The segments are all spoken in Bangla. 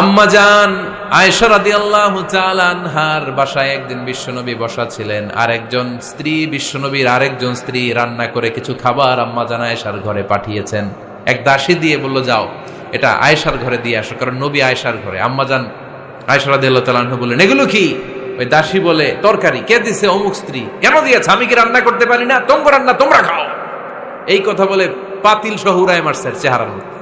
আম্মা আনহার বাসায় একদিন বিশ্বনবী বসা ছিলেন। স্ত্রী, বিশ্বনবীর আরেকজন স্ত্রী রান্না করে কিছু খাবার আম্মা পাঠিয়েছেন। এক দাসী দিয়ে যাও, এটা আয়েশার ঘরে দিয়ে কারণ নবী আয়েশার ঘরে। বললেন, এগুলো কি? ওই দাসী বলে, তরকারি, কে দিছে অমুক স্ত্রী? কেন দিয়েছে? আমি কি রান্না করতে পারি না? তোমরা রান্না, তোমরা খাও। এই কথা বলে পাতিল সহ উড়ায় মারছে চেহারার মধ্যে।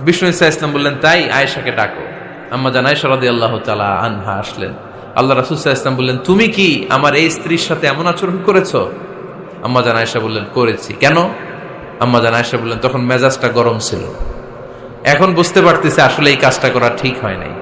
বিষ্ণু ইসা ইসলাম বললেন, তাই আয়েশাকে ডাকো। আম্মা জান আয়েশা আল্লাহ তালা আনহা আসলেন। আল্লাহ সাল্লাল্লাহু ইসলাম বললেন, তুমি কি আমার এই স্ত্রীর সাথে এমন আচরণ করেছ? আম্মা জান আয়েশা বললেন, করেছি। কেন? আম্মা জান আয়েশা বললেন, তখন মেজাজটা গরম ছিল। এখন বুঝতে পারতেছে আসলে এই কাজটা করা ঠিক হয় নাই।